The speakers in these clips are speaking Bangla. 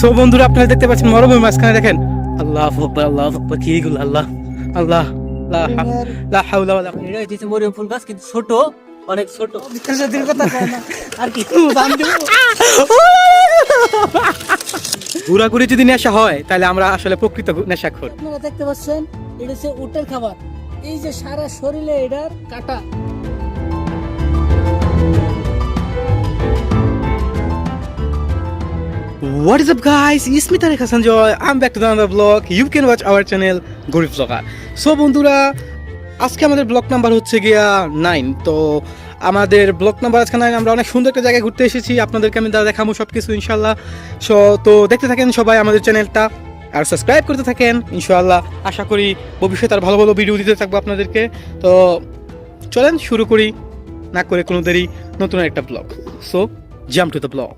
সো বন্ধুরা আপনারা দেখতে পাচ্ছেন মরুভূমির মাঝখানে দেখেন। আল্লাহ আকবার আল্লাহ আকবার কি এগুলো আল্লাহ আল্লাহ লা হাওলা ওয়ালা এটা হচ্ছে মরিয়ম ফুল গাছ কিন্তু ছোট অনেক ছোট। কথা আর কি? ঘোরাঘুরি যদি নেশা হয় তাহলে আমরা আসলে প্রকৃত নেশাখোর। আপনারা দেখতে পাচ্ছেন এটা হচ্ছে উটের খাবার। এই যে সারা শরীরে এটার কাটা। What is up, guys? It's me Tarek Hassan Joy. I'm back to another vlog. You can watch our channel গরিব Vlogger. So, বন্ধুরা, আজকে আমাদের ব্লগ নাম্বার হচ্ছে গিয়া নাইন তো আমাদের ব্লক নাম্বার আজকে নাইন আমরা অনেক সুন্দর একটা জায়গায় ঘুরতে এসেছি। আপনাদেরকে আমি দাদা দেখাবো সব কিছু ইনশাল্লাহ সো তো দেখতে থাকেন সবাই আমাদের চ্যানেলটা আর সাবস্ক্রাইব করতে থাকেন, ইনশাআল্লাহ। আশা করি ভবিষ্যতে আর ভালো ভালো ভিডিও দিতে থাকব আপনাদেরকে। তো চলেন শুরু করি। না করে কোনো দেরি, নতুন একটা blog so jump to the blog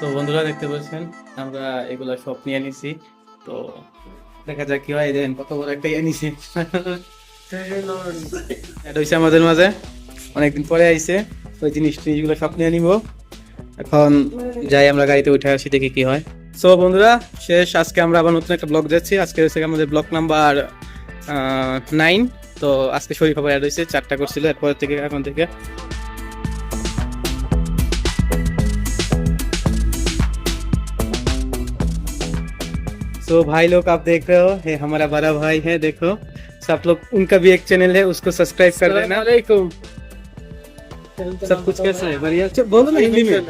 তো বন্ধুরা দেখতে পাচ্ছেন, আমরা এগুলা সব নিয়ে নিছি। তো, দেখা যাক কি হয়, দেখেন কত বড় একটা ইয়ে নিছি। এটা হইছে আমাদের মাঝে, অনেকদিন পরে আইছে ওই জিনিস জিনিসগুলো সব নিয়ে নিব। এখন যাই, আমরা গাড়িতে উঠে আসি, দেখি কি হয়। সো বন্ধুরা, শেষ, আজকে আমরা আবার নতুন একটা ব্লগ যাচ্ছি। আজকে হচ্ছে আমাদের ব্লগ নাম্বার নাইন তো, আজকে শরীর খবর অ্যাড হয়েছে চারটা করছিল, এরপর থেকে, এখন থেকে। तो भाई लोग आप देख रहे हो? ये हमारा बड़ा भाई है देखो। सब लोग उनका भी एक चैनल है उसको सब्सक्राइब कर देना। सब कुछ कैसा है? बढ़िया? बोलो ना हिंदी में।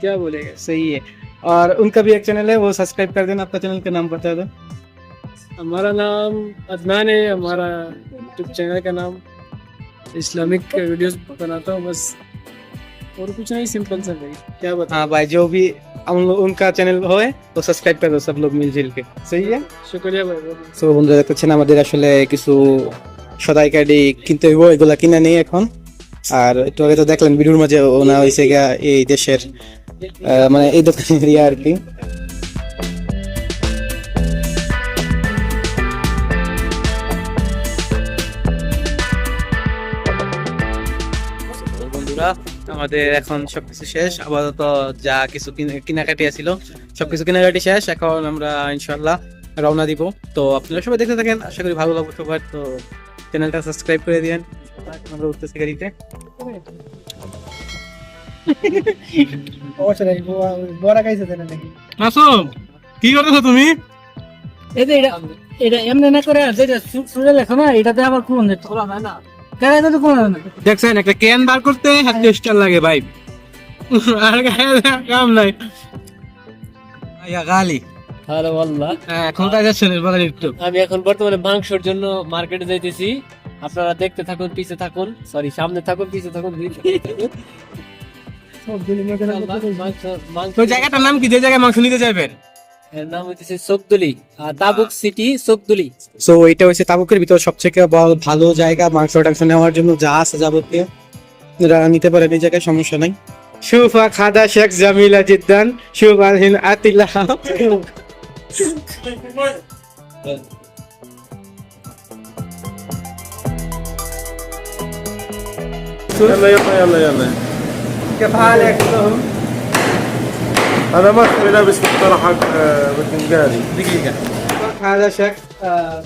क्या बोलेगा? सही है। और उनका भी एक चैनल है वो सब्सक्राइब कर देना आपका चैनल का नाम बता दो। हमारा नाम अदनान है हमारा यूट्यूब चैनल का नाम। इस्लामिक वीडियोस बनाता हूँ बस। और कुछ नहीं सिंपल सा भाई क्या बता हाँ भाई जो भी हम लोग उनका चैनल हो है तो সাবস্ক্রাইব করে দাও সব লোক মিলজিল के सही है शुक्रिया भाई बहुत সো বন্ধুরা দেখতেছেন আমাদের আসলে কিছু সদাই কার্ডি কিনতে হইব এগুলা কিনে নেই এখন আর একটু আগে তো দেখলেন ভিডিওর মাঝে ওনা হয়েছে গিয়া এই দেশের আহ, মানে এই দোকানের ইয়া আর কি আমাদের এখন সবকিছু শেষ। আপাতত যা কিছু কেনাকাটি আছিল সবকিছু কেনাকাটি শেষ। এখন আমরা ইনশাল্লাহ রওনা দিব। তো আপনারা সবাই দেখতে থাকেন। আশা করি ভালো লাগবে সবার। তো চ্যানেলটা সাবস্ক্রাইব করে দিয়েন। আমরা উঠতেছি গাড়িতে। কি করতেছো তুমি? এই যে এটা এটা এমনি না করে আর যেটা সুরে লেখো না এটাতে আবার কোন খোলা না। কেন এটা তো কোন না? দেখছেন একটা ক্যান বার করতে হাতে স্টার লাগে ভাই। আর গায়ে কাম নাই। গালি। হ্যালো আল্লাহ হ্যাঁ এখন কাজ যাচ্ছেন বলেন একটু। আমি এখন বর্তমানে মাংসের জন্য মার্কেটে যাইতেছি। আপনারা দেখতে থাকুন পিছে থাকুন। সরি সামনে থাকুন পিছে থাকুন। মাংস- মাংস- জায়গাটার নাম কি? যে জায়গায় মাংস নিতে যাবেন এর নাম হচ্ছে সোকদুলি আর তাবুক সিটি সোকদুলি সো এটা হচ্ছে তাবুকের ভিতর সবথেকে বড় ভালো জায়গা মাংস টাংস নেওয়ার জন্য যা আছে যাবতীয় এরা নিতে পারেন এই জায়গায় সমস্যা নাই শুফা খাদা শেখ জামিলা জিদ্দান শুফা হিন আতিল্লাহ يلا يلا يلا يلا كيف حالك أنا مصري لابس مقترحك آه، بتنجالي دقيقة. هذا شك آه،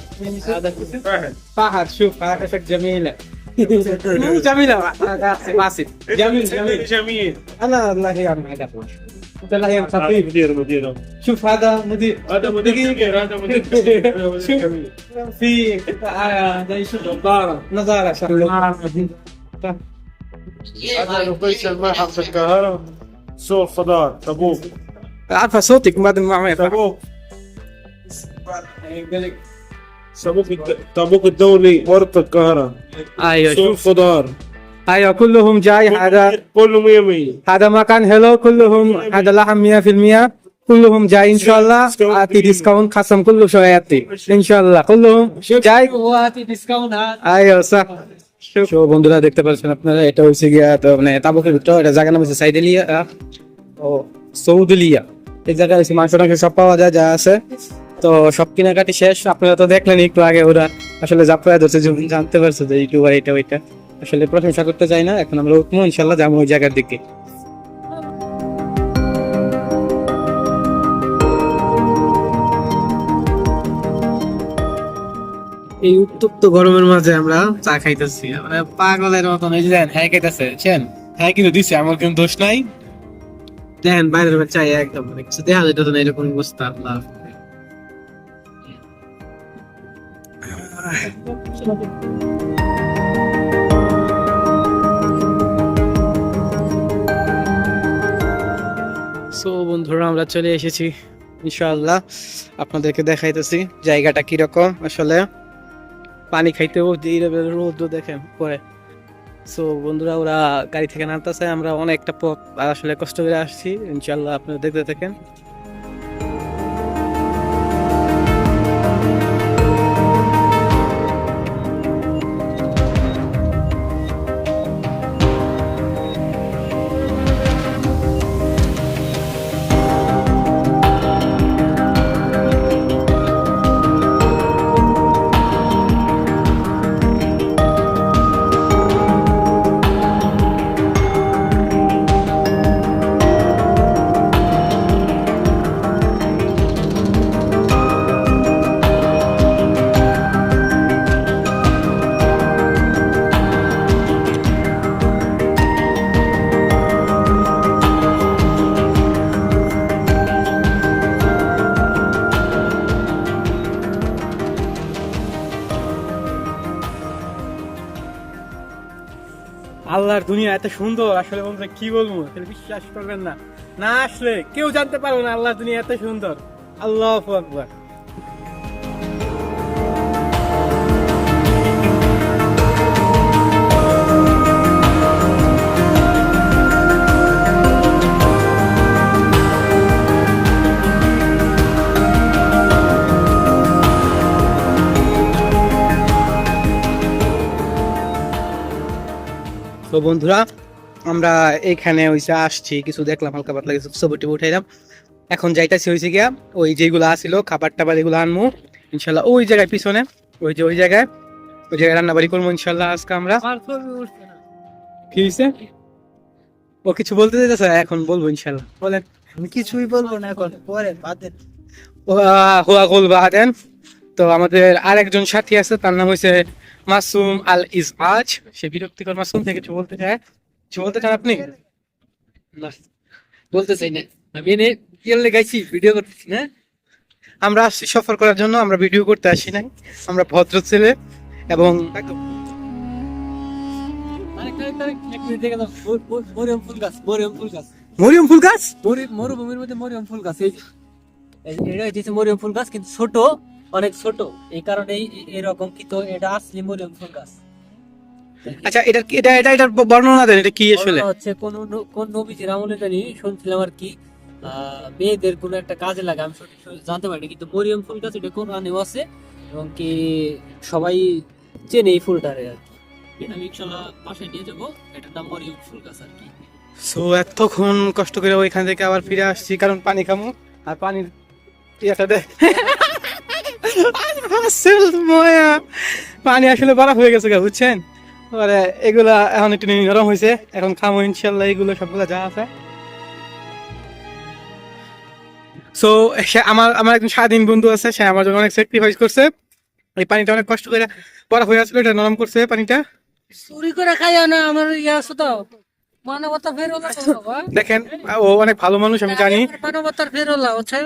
هذا فهد. فهد شوف هذا شك جميلة. مو جميلة. هذا آسف جميل جميل. جميل. أنا الله يعين هذا أنت الله يعين خفيف مدير مدير. شوف هذا مدير. هذا مدير هذا مدير شوف. في آه، زي شو نظارة نظارة شكله هذا نفيس الملحق في القاهرة. صوت صدار تبوك. عارفه صوتك ما ما يفهم. تبوك. تبوك تبوك. الدولي ورطة القاهرة. أيوه. سور شوف أيوه كلهم جاي هذا كله 100 100 هذا مكان هلو كلهم هذا لحم 100% كلهم جاي إن شاء الله. اعطي ديسكاونت خصم كله شوية إن شاء الله. كلهم جاي. واعطي ديسكاونت أيوه صح. শো বন্ধুরা দেখতে পাচ্ছেন আপনারা, এটা হচ্ছে গিয়া তো মানে তাবুকের ভিতর, এটা জায়গা নাম হচ্ছে সাইদেলিয়া ও সৌদুলিয়া। এই জায়গায় হচ্ছে মাংস টাংস সব পাওয়া যায়, যা আছে। তো সব কেনাকাটি শেষ, আপনারা তো দেখলেন একটু আগে ওরা আসলে জাফরায় ধরছে যখন জানতে পারছে যে ইউটিউবার এটা ওইটা। আসলে প্রশংসা করতে চাই না, এখন আমরা উঠবো, ইনশাল্লাহ যাব ওই জায়গার দিকে। এই উত্তপ্ত গরমের মাঝে আমরা চা খাইতেছি। আমরা পাগলের মতন এই যে দেখেন হ্যাঁ খাইতেছে বুঝছেন হ্যাঁ কিন্তু দিছে আমার কিন্তু দোষ নাই। দেখেন বাইরের চাই একদম মানে কিছু। দেখা যেত না এরকম অবস্থা আল্লাহ। সো বন্ধুরা আমরা চলে এসেছি ইনশাআল্লাহ। আপনাদেরকে দেখাইতেছি জায়গাটা কীরকম আসলে। পানি খাইতে যে এইরকম রোদ দেখেন পরে। সো বন্ধুরা, ওরা গাড়ি থেকে নামতেছে, আমরা অনেকটা পথ আসলে কষ্ট করে আসছি। ইনশাল্লাহ আপনারা দেখতে থাকেন। আল্লাহর দুনিয়া এত সুন্দর, আসলে বন্ধুরা কি বলব? তাহলে বিশ্বাস করবেন না। না আসলে কেউ জানতে পারবে না আল্লাহর দুনিয়া এত সুন্দর। আল্লাহ আকবার। বন্ধুরা আমরা এইখানে হইছে আসছি কিছু দেখলাম হালকা পাতলা কিছু ছবি টবি উঠাইলাম। এখন যাইতাছি হয়েছে গিয়া ওই যেগুলো আসিল খাবার টাবার এগুলো আনব ইনশাল্লাহ। ওই জায়গায় পিছনে ওই যে ওই জায়গায় ওই জায়গায় রান্না বাড়ি করব ইনশাল্লাহ আজকে আমরা। কি হয়েছে ও কিছু বলতে চাইতেছে? এখন বলব ইনশাল্লাহ। বলেন। আমি কিছুই বলব না এখন পরে বাদ। দেন হুয়া গোল বাহাদেন তো আমাদের আরেকজন সাথী আছে তার নাম হয়েছে মাসুম আল ইসআজ সে বিরক্তিকর মাসুম থেকে কিছু বলতে চায়। কিছু বলতে চান আপনি? না বলতে চাই না। আমি এনে গেলে গাইছি ভিডিও করতেছি না। আমরা আসছি সফর করার জন্য আমরা ভিডিও করতে আসি নাই। আমরা ভদ্র ছেলে এবং মরিয়ম ফুল গাছ মরিয়ম ফুল গাছ মরিয়ম ফুল গাছ মরি- মরুভূমির মধ্যে মরিয়ম ফুল গাছ এই- এটা হচ্ছে মরিয়ম ফুল গাছ কিন্তু ছোট। অনেক ছোট এই কারণে এই- এরকম কিন্তু এটা আসলে মরিয়ম ফুল গাছ। আচ্ছা এটা এটা এটা এটার বর্ণনা দেন এটা কি আসলে? হচ্ছে কোন কোন নবীজির আমলে জানি শুনছিলাম আর কি আহ, মেয়েদের কোনো একটা কাজে লাগে আমি জানতে পারিনি কিন্তু মরিয়ম ফুল গাছ এটা কোরআনেও আছে এবং কি সবাই চেনে এই ফুলটারে আর কি। এটা আমি ইনশাল্লাহ পাশে নিয়ে যাব এটার নাম মরিয়ম ফুল গাছ আর কি। সো এতক্ষণ কষ্ট করে ওইখান থেকে আবার ফিরে আসছি কারণ পানি খামো আর পানির ইয়েটা দে। হাসিল ময়া পানি আসলে বরফ হয়ে গেছে বুঝছেন? এগুলা এখন একটু নরম হয়েছে। এখন খামো ইনশাল্লাহ, এগুলো সবগুলো যা আছে। সো সে আমার আমার একজন স্বাধীন বন্ধু আছে, সে আমার জন্য অনেক স্যাক্রিফাইস করছে। এই পানিটা অনেক কষ্ট করে বরফ হয়ে আসলে, এটা নরম করছে পানিটা। চুরি করে খাই না, আমার ইয়ে আছে তো। মানবতা বাবা। দেখেন ও অনেক ভালো মানুষ আমি জানি। মানবতার বুঝছেন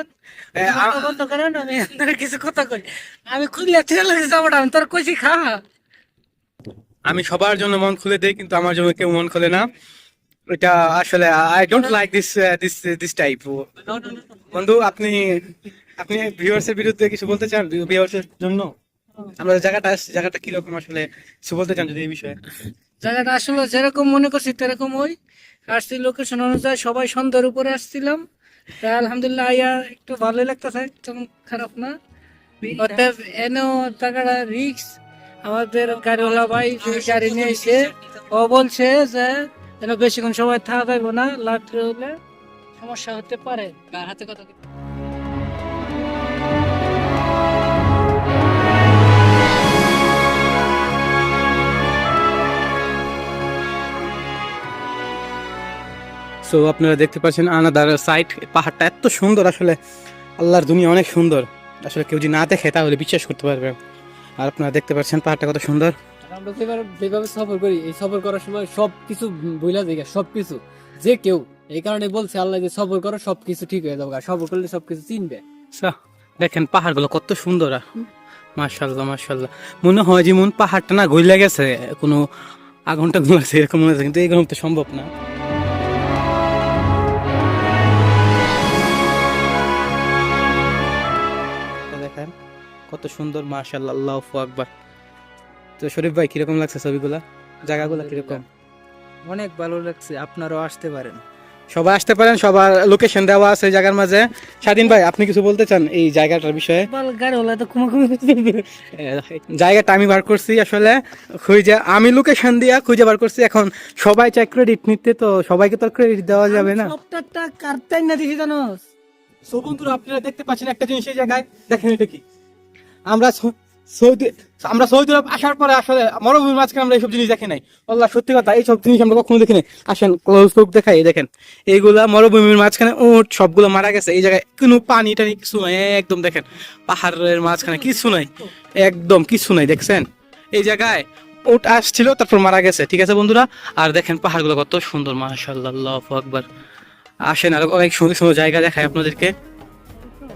বন্ধ করেন আমি আপনার কিছু কথা কই। আমি খুললে ঠেলে যাব আমি তোর কইছি খা। আমি সবার জন্য মন খুলে দেই কিন্তু আমার জন্য কেউ মন খুলে না। এটা আসলে I don't like this this this type বন্ধু আপনি আপনি ভিউয়ার্স এর বিরুদ্ধে কিছু বলতে চান ভিউয়ার্স এর জন্য? আমরা জায়গাটা জায়গাটা কীরকম আসলে কিছু বলতে চান যদি এই বিষয়ে? জায়গাটা আসলে যেরকম মনে করছি তেরকম ওই। আসছি লোকেশন অনুযায়ী সবাই সন্ধ্যার উপরে আসছিলাম। তা আলহামদুলিল্লাহ আইয়া একটু ভালোই লাগতেছে তেমন খারাপ না। অর্থাৎ এনেও জায়গাটা রিক্স আমাদের গাড়িওয়ালা ভাই যে গাড়ি নিয়ে এসে ও বলছে যে যেন বেশিক্ষণ সময় থাকা যাইব না লাটে হলে সমস্যা হতে পারে। হাতে কথা সো আপনারা দেখতে পাচ্ছেন আনাদার সাইড পাহাড়টা এত সুন্দর আসলে। আল্লাহর দুনিয়া অনেক সুন্দর। আসলে কেউ যদি না দেখে তাহলে বিশ্বাস করতে পারবে। আর আপনারা দেখতে পাচ্ছেন পাহাড়টা কত সুন্দর। আমরা যেভাবে যেভাবে সফর করি এই সফর করার সময় সব কিছু বইলা যায় সব কিছু যে কেউ এই কারণে বলছে আল্লাহ যে সফর করো সব কিছু ঠিক হয়ে যাবে। সফর করলে সব কিছু চিনবে দেখেন পাহাড়গুলো কত সুন্দর। মার্শাল্লাহ মার্শাল্লাহ মনে হয় যেমন পাহাড়টা না গইলা গেছে কোনো আগুনটা ঘুমাচ্ছে এরকম মনে হচ্ছে কিন্তু এরকম তো সম্ভব না। কত সুন্দর মার্শাল্লাহ আল্লাহ আকবার। তো শরীফ ভাই কীরকম লাগছে ছবিগুলা? জায়গাগুলো কীরকম? অনেক ভালো লাগছে আপনারাও আসতে পারেন। সবাই আসতে পারেন সবার লোকেশন দেওয়া আছে জায়গার মাঝে। স্বাধীন ভাই আপনি কিছু বলতে চান এই জায়গাটার বিষয়ে? জায়গাটা আমি বার করছি আসলে খুঁজে আমি লোকেশন দিয়া খুঁজে বার করছি। এখন সবাই চাই ক্রেডিট নিতে তো সবাইকে তো ক্রেডিট দেওয়া যাবে না। সবটা কাটতেই না দিছি জানো সো বন্ধুরা আপনারা দেখতে পাচ্ছেন একটা জিনিস এই জায়গায়। দেখেন এটা কি? আমরা সৌদি আমরা সৌদি আরব আসার পরে আসলে মরুভূমির মাঝখানে আমরা এইসব জিনিস দেখি নাই। আল্লাহ, সত্যি কথা, এইসব জিনিস আমরা কখনো দেখি নাই আসেন ক্লোজ দেখাই দেখেন, এইগুলা মরুভূমির মাঝখানে উঠ সবগুলো মারা গেছে। এই জায়গায় কোনো পানি টানি কিছু নাই, একদম দেখেন, পাহাড়ের মাঝখানে কিছু নাই, একদম কিছু নাই, দেখছেন? এই জায়গায় উট আসছিল, তারপর মারা গেছে, ঠিক আছে বন্ধুরা? আর দেখেন পাহাড়গুলো কত সুন্দর, মাশাআল্লাহ, আল্লাহু আকবার। আসেন, আর অনেক সুন্দর সুন্দর জায়গা দেখায় আপনাদেরকে।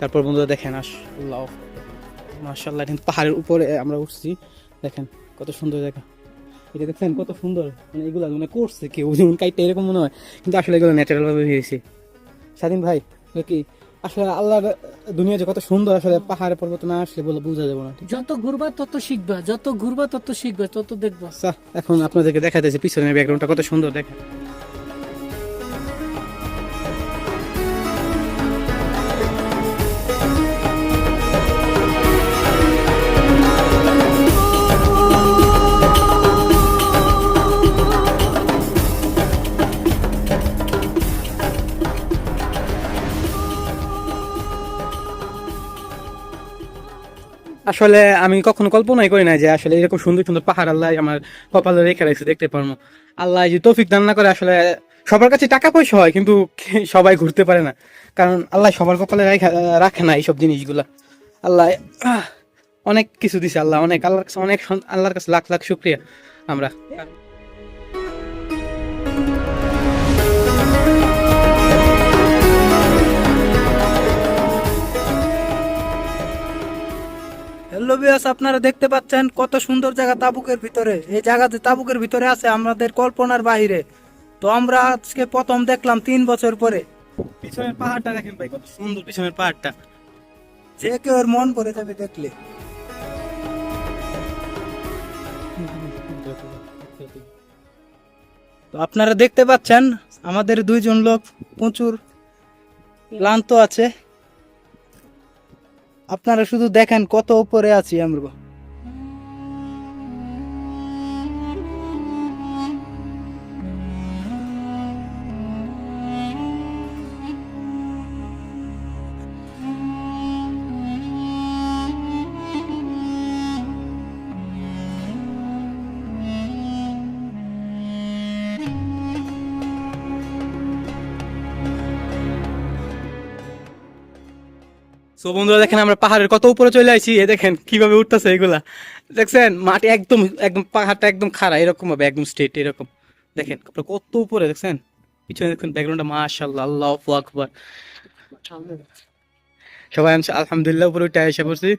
তারপর বন্ধুরা দেখেন আল্লাহ কিন্তু পাহাড়ের উপরে আমরা উঠছি। দেখেন কত সুন্দর জায়গা। এটা দেখছেন কত সুন্দর। মানে এগুলো মানে করছে কেউ যেমন কাইটটা এরকম মনে হয় কিন্তু আসলে এগুলো ন্যাচারাল ভাবে হয়েছে। স্বাধীন ভাই কি আসলে আল্লাহর দুনিয়া যে কত সুন্দর আসলে পাহাড়ে পর্বত না আসলে বলে বোঝা যাবে না। যত ঘুরবা তত শিখবা যত ঘুরবা তত শিখবা তত দেখবা। আচ্ছা এখন আপনাদেরকে দেখাতেছে পিছনের ব্যাকগ্রাউন্ডটা কত সুন্দর দেখেন। আসলে আমি কখনো কল্পনাই করি না যে আসলে এরকম সুন্দর সুন্দর পাহাড় আল্লাহ আমার কপালে রেখে রাখছে, দেখতে পারব। আল্লাহ যে তৌফিক দান না করে আসলে সবার কাছে টাকা পয়সা হয়, কিন্তু সবাই ঘুরতে পারে না। কারণ আল্লাহ সবার কপালে রাখে না এইসব জিনিসগুলা। আল্লাহ অনেক কিছু দিছে আল্লাহ, অনেক, আল্লাহর কাছে, অনেক আল্লাহর কাছে লাখ লাখ শুক্রিয়া আমরা। হ্যালো বিয়াস আপনারা দেখতে পাচ্ছেন কত সুন্দর জায়গা তাবুকের ভিতরে। এই জায়গাতে তাবুকের ভিতরে আছে আমাদের কল্পনার বাইরে তো আমরা আজকে প্রথম দেখলাম তিন বছর পরে। পিছনের পাহাড়টা দেখেন ভাই কত সুন্দর পিছনের পাহাড়টা। যে কেউ এর মন পড়ে যাবে দেখলে। তো আপনারা দেখতে পাচ্ছেন আমাদের দুইজন লোক প্রচুর ক্লান্ত আছে। আপনারা শুধু দেখেন কত উপরে আছি আমরা। সো বন্ধুরা, দেখেন আমরা পাহাড়ের কত উপরে চলে আসি এ দেখেন কীভাবে উঠতেছে এগুলা। দেখছেন? মাটি একদম একদম পাহাড়টা একদম খাড়া, এরকম ভাবে একদম স্ট্রেট এরকম। দেখেন কত উপরে, দেখছেন? পিছনে দেখুন ব্যাকগ্রাউন্ডটা মাশাআল্লাহ, আল্লাহু আকবার। সবাই আনছে আলহামদুলিল্লাহ, উপরে উঠে এসে পড়ছি।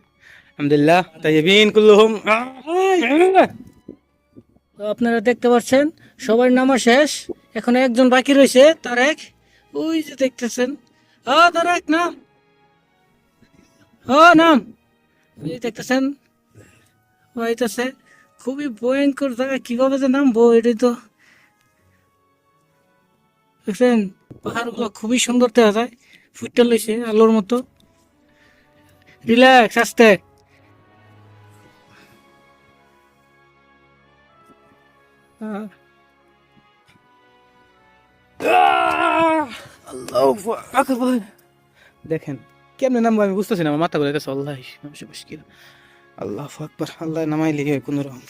আলহামদুলিল্লাহ তাইবিন কুল্লুহুম। তো আপনারা দেখতে পাচ্ছেন, সবার নামা শেষ। এখন একজন বাকি রয়েছে, তারেক। ওই যে দেখতেছেন। ও তারেক নাম ও নাম। দেখতেছেন হইতেছে। খুবই ভয়ঙ্কর জায়গা কীভাবে যে নামবো এটাই তো। দেখছেন পাহাড়গুলো খুবই সুন্দর দেখা যায় ফুটটা লইছে আলোর মতো। রিল্যাক্স আস্তে। দেখেন কেমনে নামবো আমি বুঝতেছি না, আমার মাথা ঘুরে গেছে, আল্লাহ মুশকিল আল্লাহ আকবার, আল্লাহ নামাই লেগে কোন রকম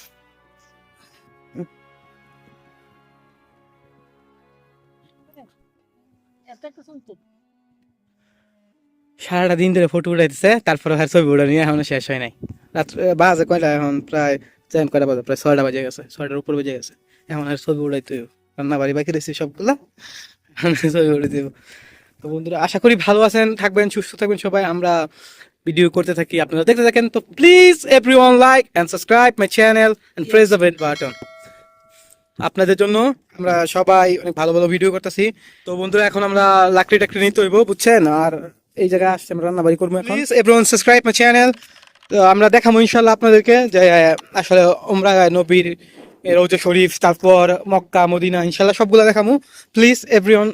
সারাটা দিন ধরে ফটো উঠাইতেছে, তারপরে আর ছবি উঠা নিয়ে এখনও শেষ হয় নাই রাত্রে বাজে কয়টা, এখন প্রায় টাইম কয়টা বাজে, প্রায় ছয়টা বাজে গেছে, ছয়টার উপর বেজে গেছে এখন আর ছবি উঠাইতে। রান্না বাড়ি বাকি রয়েছে সবগুলা ছবি উঠাইতে। তো বন্ধুরা আশা করি ভালো আছেন থাকবেন সুস্থ থাকবেন সবাই। আমরা ভিডিও করতে থাকি আপনারা দেখতে থাকেন। তো please everyone like and subscribe my channel and press the bell button আপনাদের জন্য আমরা সবাই অনেক ভালো ভালো ভিডিও করতেছি। তো বন্ধুরা এখন আমরা লাকড়ি টাকড়ি নিতে হইব বুঝছেন? আর এই জায়গায় আসছে আমরা রান্না বাড়ি করব এখন। Please everyone subscribe my channel তো আমরা দেখাবো ইনশাল্লাহ আপনাদেরকে যে আসলে ওমরা নবীর রৌজা শরীফ তারপর মক্কা মদিনা ইনশাল্লাহ সবগুলো দেখাবো। Please everyone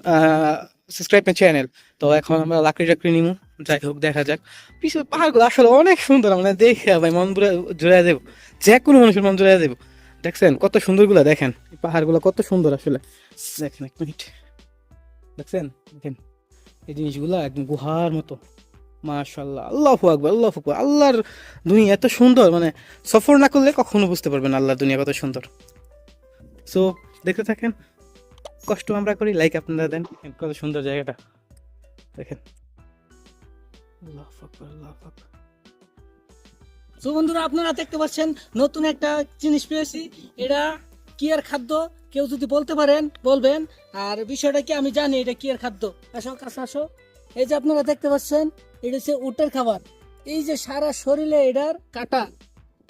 subscribe my channel তো এখন আমরা লাকড়ি টাকড়ি নিমু। যাই হোক দেখা যাক। পিছনে পাহাড়গুলো আসলে অনেক সুন্দর মানে দেখে ভাই মন পুরো জুড়ে দেবো। যে কোনো মানুষের মন জোড়া দেবো। দেখছেন কত সুন্দরগুলো দেখেন। পাহাড়গুলো কত সুন্দর আসলে। দেখেন এক মিনিট। দেখছেন? দেখেন এই জিনিসগুলো একদম গুহার মতো। মাশাল্লাহ আল্লাহ আকবর আল্লাহ আকবর। আল্লাহর দুনিয়া এত সুন্দর মানে সফর না করলে কখনো বুঝতে পারবেন আল্লাহর দুনিয়া কত সুন্দর। সো দেখতে থাকেন কষ্ট আমরা করি লাইক আপনারা দেন। কত সুন্দর জায়গাটা। দেখেন। তো বন্ধুরা আপনারা দেখতে পাচ্ছেন নতুন একটা জিনিস পেয়েছি। এটা কি এর খাদ্য কেউ যদি বলতে পারেন বলবেন। আর বিষয়টা কি আমি জানি এটা কি এর খাদ্য। আসো কাছে আসো। এই যে আপনারা দেখতে পাচ্ছেন এটা হচ্ছে উটের খাবার। এই যে সারা শরীরে এটার কাটা।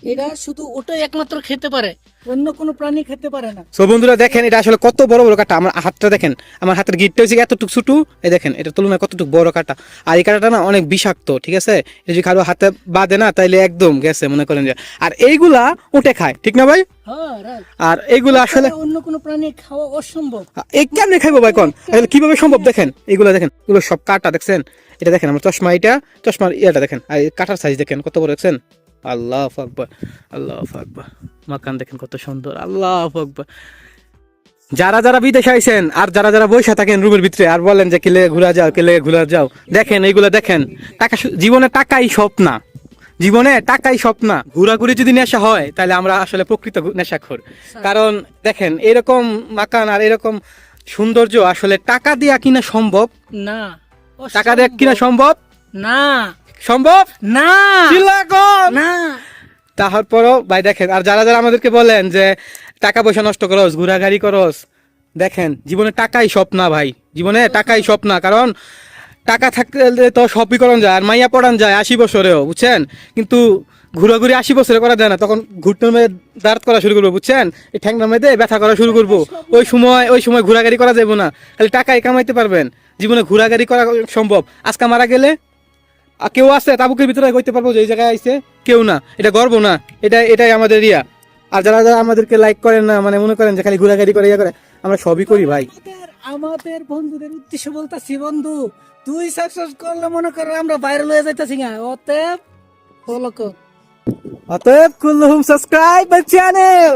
এটা শুধু উটে একমাত্র খেতে পারে। অন্য কোনো প্রাণী খেতে পারে না। সো বন্ধুরা দেখেন এটা আসলে কত বড় বড় কাটা। আমার হাতটা দেখেন আমার হাতের গিটটা হচ্ছে এতটুকু ছোটু। এই দেখেন এটা তুলনায় কতটুকু বড় কাটা। আর এই কাটাটা না অনেক বিষাক্ত ঠিক আছে? এটা যদি কারও হাতে বাঁধে না তাইলে একদম গেছে মনে করেন যে। আর এইগুলা উঠে খায় ঠিক না ভাই? হ্যাঁ আর এইগুলো আসলে অন্য কোনো প্রাণী খাওয়া অসম্ভব। এই কেমনে খাইবো ভাই কোন? আসলে কীভাবে সম্ভব? দেখেন এগুলো দেখেন এগুলো সব কাটা দেখছেন? এটা দেখেন আমার চশমা এটা চশমার ইয়েটা দেখেন। আর এই কাটার সাইজ দেখেন কত বড় দেখছেন? আল্লাহ আকবর আল্লাহ আকবর। মাকান দেখেন কত সুন্দর আল্লাহ আকবর। যারা যারা বিদেশে আইছেন আর যারা যারা বৈশা থাকেন রুমের ভিতরে আর বলেন যে কেলে ঘুরা যাও কেলে ঘুরা যাও দেখেন এইগুলো দেখেন। টাকা জীবনে টাকাই সব না। জীবনে টাকাই সব না। ঘোরাঘুরি যদি নেশা হয় তাহলে আমরা আসলে প্রকৃত নেশাখোর। কারণ দেখেন এরকম মাকান আর এরকম সৌন্দর্য আসলে টাকা দিয়া কিনা সম্ভব? না টাকা দিয়ে কিনা সম্ভব? না। সম্ভব? না। না। তারপরও ভাই দেখেন আর যারা যারা আমাদেরকে বলেন যে টাকা পয়সা নষ্ট করস ঘোরাঘাড়ি করস দেখেন জীবনে টাকাই সব না ভাই। জীবনে টাকাই সব না কারণ টাকা থাকলে তো সবই করান যায় আর মাইয়া পড়ান যায় আশি বছরেও বুঝছেন? কিন্তু ঘোরাঘুরি আশি বছরে করা যায় না তখন ঘুরনোর মেয়ে দাঁড় করা শুরু করব বুঝছেন? এই ঠ্যাংনার মেয়েদের ব্যথা করা শুরু করব। ওই সময় ওই সময় ঘোরাঘাড়ি করা যাবে না খালি টাকাই কামাইতে পারবেন। জীবনে ঘোরাঘাড়ি করা সম্ভব। আজকে মারা গেলে আর কেউ আছে তাবুকের ভিতরে কইতে পারব যে এই জায়গায় আইছে? কেউ না এটা গর্ব না এটা এটাই আমাদের ইয়া। আর যারা যারা আমাদেরকে লাইক করেন না মানে মনে করেন যে খালি ঘোরাঘাড়ি করে ইয়া করে আমরা সবই করি ভাই। আমাদের আমাদের বন্ধুদের উদ্দেশ্য বলতাছি বন্ধু তুই সাকসেস করলে মনে কর আমরা ভাইরাল হয়ে যাইতাছি না অতএব ফলো কর। অতএব কুল্লুহুম সাবস্ক্রাইব মাই চ্যানেল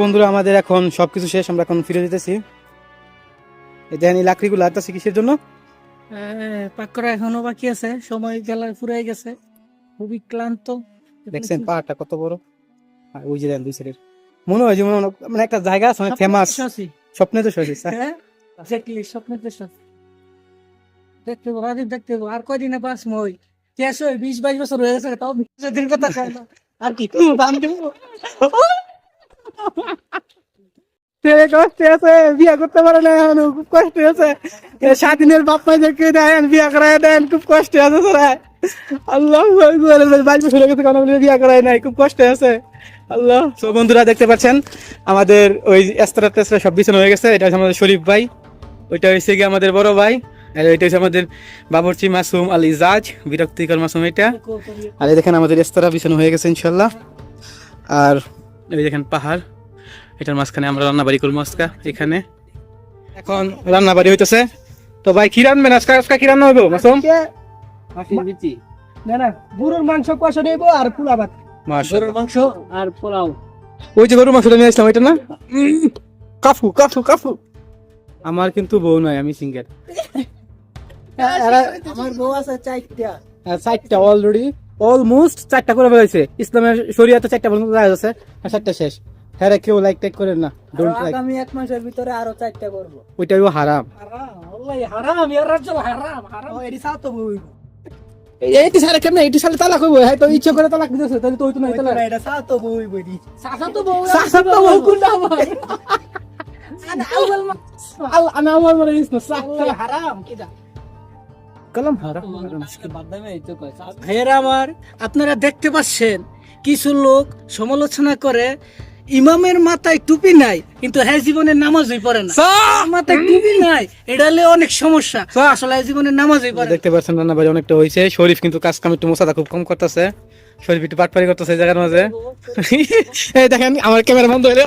বন্ধুরা আমাদের এখন সবকিছু শেষ আমরা এখন ফিরে যেতেছি। এই দেখেন এই লাকড়িগুলো আনতেছি কিসের জন্য? পাক করা এখনও বাকি আছে। সময় গেলা ফুরাই গেছে। খুবই ক্লান্ত। দেখছেন পাহাড়টা কত বড়। আর ওই যে দেন দুই সাইডের মনে হয় যে মনে মানে একটা জায়গা আছে অনেক ফেমাস স্বপ্নে তো হ্যাঁ স্বপ্নের দেশ দেখতে রাজীব দেখতে আর কয়দিনে বাস মই শেষ হয়ে বিশ বাইশ বছর হয়ে গেছে তাও দিন কথা কয় না। আর কি দাম দেবো ছেলে কষ্টে আছে বিয়া করতে পারে না এখন খুব কষ্ট আছে। স্বাধীনের বাপ মাইদেরকে দেন বিয়া করায় দেন খুব কষ্ট আছে তোরা আল্লাহ গেছে বিয়া করায় নাই খুব কষ্ট আছে। আল্লাহ। তো বন্ধুরা দেখতে পাচ্ছেন আমাদের ওই এস্তরা টেস্তরা সব বিছানো হয়ে গেছে। এটা হচ্ছে আমাদের শরীফ ভাই ওইটা হচ্ছে গিয়ে আমাদের বড় ভাই আর এটা হচ্ছে আমাদের বাবরচি মাসুম আল ইজাজ বিরক্তিকর মাসুম এটা। আর এই দেখেন আমাদের রেস্তোরা বিছানো হয়ে গেছে ইনশাল্লাহ আর এই দেখেন পাহাড়। এটার মাঝখানে আমরা রান্না বাড়ি করব আজকে এখানে। এখন রান্না বাড়ি হইতেছে। তো ভাই কি রান্নবেন আজকে? আজকে কি রান্না হইব মাসুম? না না গরুর মাংস কষা নেব আর পোলা ভাত। মাশাআল্লাহ। মাংস আর পোলাও। ওই যে গরুর মাংসটা নিয়ে আসলাম এটা না? কাফু কাফু কাফু। আমার কিন্তু বউ নয় আমি সিঙ্গেল আমার বউ আছে চারটা। চারটা অলরেডি অলমোস্ট চারটা করে বেরোয়েছে ইসলামের শরীয়তে চারটা পর্যন্ত আছে আর চারটা শেষ। হ্যাঁ কেউ লাইক টাইক করেন না ডোন্ট লাইক আগামী এক মাসের ভিতরে আরো চারটা করবো ওইটাও হারাম হারাম ওয়াল্লাহি হারাম ইয়ার রাজ্য হারাম হারাম এডি সাথ তো বই এইটি সালে কেমন এইটি সালে তালাক হইব হ্যাঁ তো ইচ্ছা করে তালাক দিতেছে তাহলে তো ওই তো নাই তালাক এটা সাথ তো বই বই সাথ তো বই সাসা তো বউ কোনটা আমার انا اول ما আল- আমি আমার মনে ইস না সাহ والله حرام كده কলম হারাম ভাইয়েরা আমার আপনারা দেখতে পাচ্ছেন কিছু লোক সমালোচনা করে ইমামের মাথায় টুপি নাই কিন্তু হ্যাঁ জীবনের নামাজই পড়ে না। মাথায় টুপি নাই এটা হলে অনেক সমস্যা। আসলে হ্যাঁ জীবনের নামাজই পড়ে দেখতে পাচ্ছেন রান্না বাড়ি অনেকটা হয়েছে শরীফ কিন্তু কাজ কাম একটু মশাদা খুব কম করতেছে। শরীফ একটু পাটপারি করতেছে জায়গার মাঝে। এই দেখেন আমার ক্যামেরা বন্ধ হইলে।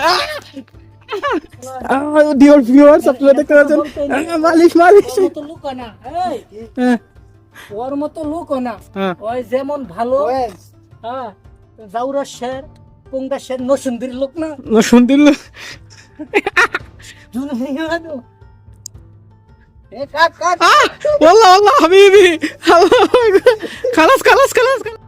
ডিওর ভিউয়ার্স আপনারা দেখতে পাচ্ছেন? মালিশ মালিশ। ওর মতো না। এই, হ্যাঁ, ওর মতো লোক না। হ্যাঁ। ওই যেমন ভালো হ্যাঁ জাউরা শের। punta siya, no, sundirlok na. No, sundirlok. Doon na yung ano. Eh, cut, cut. Ah! Wallah, wallah, habibi! Allah! kalas, kalas, kalas, kalas!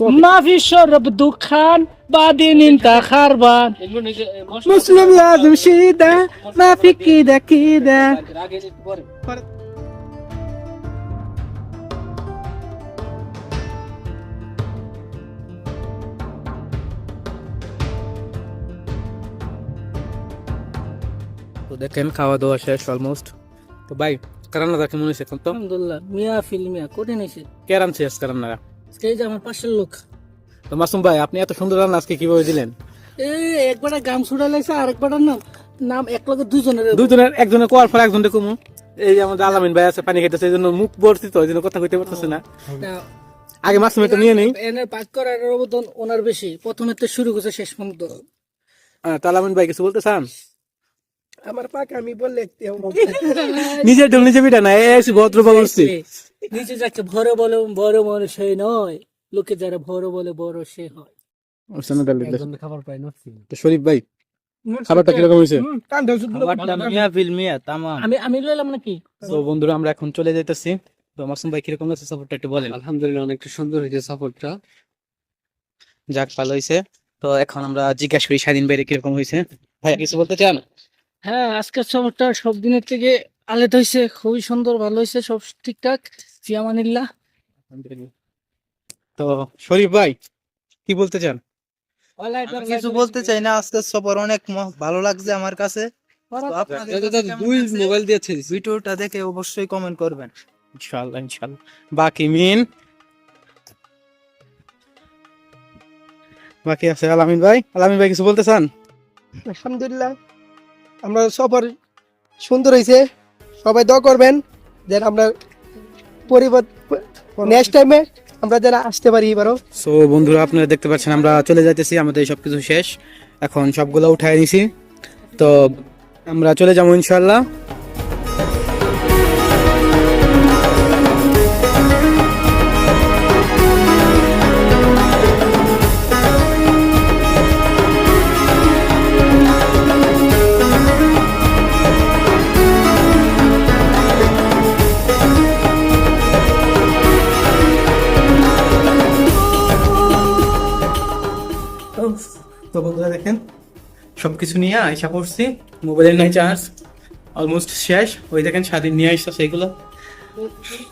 ما في شرب دخان بعدين انت خربان مسلم لازم شيده ما في দেখেন খাওয়া দাওয়া শেষ অলমোস্ট তো ভাই কারান্না কেমন হয়েছে? তো? আলহামদুলিল্লাহ মিয়া ফিল মিয়া কঠিন হয়েছে। কেরাম শেষ কারান্নারা? আজকে এই যে আমার পাশের লোক। তো মাসুম ভাই আপনি এত সুন্দর রান্না আজকে কীভাবে দিলেন? এ একবার গাম ছুড়া লাগছে আর একবার নাম নাম এক লগে দুজনের দুজনের একজনের কোয়ার পর একজনের কমু। এই যে আমাদের আলামিন ভাই আছে পানি খাইতেছে এই জন্য মুখ বর্তি তো এই জন্য কথা কইতে পারতেছে না। আগে মাসুম এটা নিয়ে নেই। এনে পাক করার অবদান ওনার বেশি। প্রথমে তো শুরু করছে শেষ পর্যন্ত। আহ, তো আলামিন ভাই কিছু বলতে চান? আমার পাক আমি বললে নিজের ঢোল নিজে পিঠা না এসে ভদ্র বলছি যাচ্ছে ভরে বলে বড় বড় সে নয়। লোকে যারা ভরে বলে বড় সে হয়। খাবার পাই না তো শরীফ ভাই খাবারটা কীরকম হয়েছে? আমি আমি লইলাম নাকি? তো বন্ধুরা আমরা এখন চলে যাইতেছি। তো মাসুম ভাই কীরকম লাগছে সাপোর্টটা একটু বলেন? আলহামদুলিল্লাহ অনেকটা সুন্দর হয়েছে সাপোর্টটা যাক ভালো হয়েছে। তো এখন আমরা জিজ্ঞাসা করি স্বাধীন বাইরে কীরকম হয়েছে। ভাইয়া কিছু বলতে চান? হ্যাঁ আজকের সবটা সব দিনের থেকে আলেট হয়েছে খুবই সুন্দর ভালো হয়েছে সব ঠিকঠাক। ফিয়ামানিল্লাহ তো শরীফ ভাই কি বলতে চান? কিছু বলতে চাই না আজকে সফর অনেক ভালো লাগছে আমার কাছে। দুই মোবাইল দিয়েছে ভিডিওটা দেখে অবশ্যই কমেন্ট করবেন। ইনশাআল্লাহ ইনশাআল্লাহ। বাকি মিন? বাকি আছে আলামিন ভাই? আলামিন ভাই কিছু বলতে চান? আলহামদুলিল্লাহ। আমরা সফর সুন্দর হয়েছে সবাই দোয়া করবেন যেন আমরা পরিবার নেক্সট টাইমে আমরা যেন আসতে পারি এবারও। সো বন্ধুরা, আপনারা দেখতে পাচ্ছেন, আমরা চলে যাইতেছি, আমাদের সব কিছু শেষ। এখন সবগুলো উঠায় নিছি। তো, আমরা চলে যাব ইনশাল্লাহ সবকিছু নিয়ে আইসা পড়ছি মোবাইলের নাই চার্জ অলমোস্ট শেষ। ওই দেখেন স্বাধীন নিয়ে আসছে সেগুলো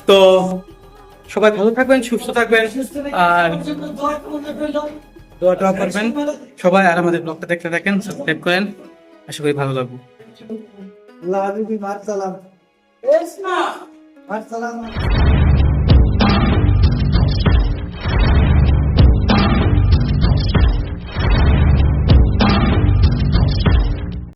তো সবাই ভালো থাকবেন সুস্থ থাকবেন আর দোয়া টোয়া করবেন। সবাই আর আমাদের ব্লগটা দেখতে থাকেন সাবস্ক্রাইব করেন। আশা করি ভালো লাগবে। আল্লাহ হাবিবি মার সালাম। মার সালাম।